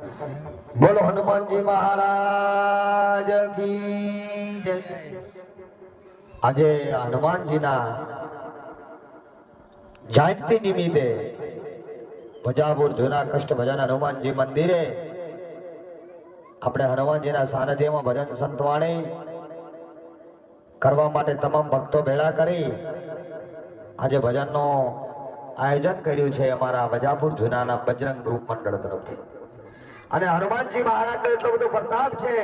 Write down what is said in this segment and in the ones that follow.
બોલો હનુમાનજી મહારાજ આજે હનુમાનજીના જયંતિ નિમિત્તે ભજાપુર જૂના કષ્ટ ભજન હનુમાનજી મંદિરે આપણે હનુમાનજીના સાનિધ્યમાં ભજન સંતવાણી કરવા માટે તમામ ભક્તો ભેળા કરી આજે ભજનનો આયોજન કર્યું છે અમારા વજાપુર જૂનાના બજરંગ ગ્રુપ મંડળ તરફથી. અને હનુમાનજી મહારાજનો એટલો બધો પ્રતાપ છે,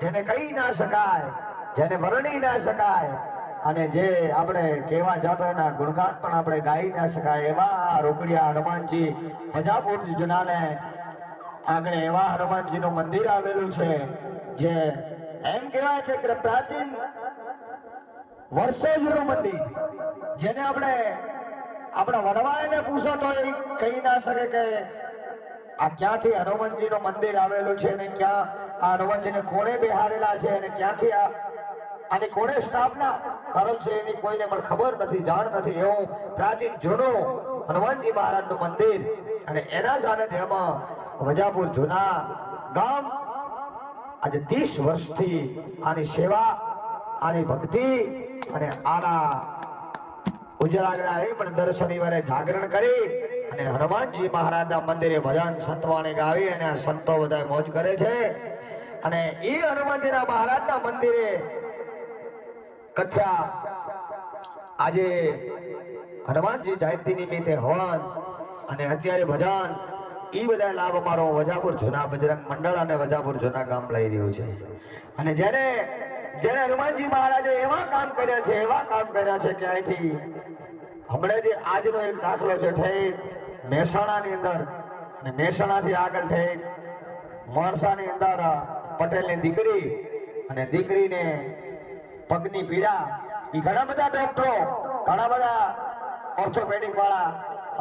જેને કહી ના શકાય, જેને વર્ણી ના શકાય, અને જે આપણે કેવા જાતો ગુણગાન પણ આપણે ગાઈ ના શકાય, એવા રોકડિયા હનુમાનજી મજાપુર જુનાને આગળ એવા હનુમાનજીનું મંદિર આવેલું છે, જે એમ કહેવાય છે કે પ્રાચીન વર્ષો જૂનું મંદિર, જેને આપણે આપણા વડવાઈને પૂછો તો કહી ના શકે કે આ ક્યાંથી હનુમાનજીનું મંદિર આવેલું છે અને ક્યાં આ હનુમાનજીને કોણે બિહારેલા છે અને ક્યાંથી આ આની કોણે સ્થાપના? કરેલ છે એની કોઈને પણ ખબર નથી, જાણ નથી. એવું પ્રાચીન જૂનું હનુમાનજી મહારાજનું મંદિર અને એના સાથે એમાં વજાપુર જૂના ગામ આજે ત્રીસ વર્ષથી આની સેવા, આની ભક્તિ અને આના હનુમાનજી મહારાજના અને જયંતિ નિમિત્તે હવન અને અત્યારે ભજન એ બધા લાભ અમારો વજાપુર જૂના બજરંગ મંડળ અને વજાપુર જૂના ગામ લઈ રહ્યું છે. અને જ્યારે જ્યારે હનુમાનજી મહારાજે એવા કામ કર્યા છે, એવા કામ કર્યા છે કે હમણાં જે આજનો એક દાખલો છે ઠેઠ મહેસાણાની અંદર અને મહેસાણાથી આગળ ઠેક મોરસાની અંદર પટેલની દીકરી અને દીકરીને પગની પીડા. એ ઘણા બધા ડોક્ટરો ઘણા બધા ઓર્થોપેડિક વાળા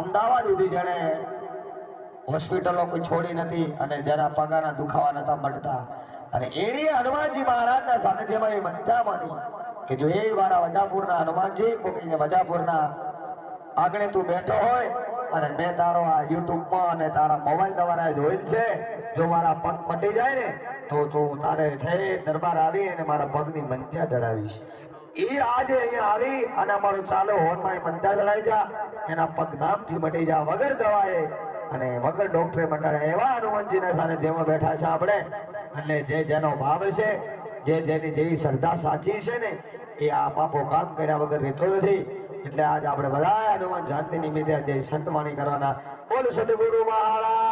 અમદાવાદ સુધી જેને હોસ્પિટલો કોઈ છોડી નથી અને જરા પગાના દુખાવા નતા મળતા. અને એની હનુમાનજી મહારાજના સાનિધ્યમાં એ બનતા માની કે જો એ મારા વજાપુરના હનુમાનજી કોઈ વજાપુરના આગળ તું બેઠો હોય અને મેં તારો આ યુટ્યુબમાં અને તારા મોબાઈલ દ્વારા જોયેલ છે, જો મારા પગ મટી જાય ને, તો તું તારે થઈ દરબાર આવી અને મારા પગની મંત્યા ચડાવીશ. એ આજે અહીંયા આવી અને અમારું ચાલો હોનમાં મંત્યા ચડાવી જા, એના પગ નામથી મટી જા, વગર દવાએ અને વગર ડોક્ટરે મંડળે એવા હનુમાનજીના સાનિધ્યમાં બેઠા છે આપણે. અને જે જેનો ભાવ છે, જે જેની જેવી શ્રદ્ધા સાચી છે ને, એ આ પાપો કામ કર્યા વગર રહેતો નથી. એટલે આજ આપણે બધા હનુમાન જયંતિ નિમિત્તે જે સંતવાણી કરવાના. બોલ સદગુરુ મહારાજ!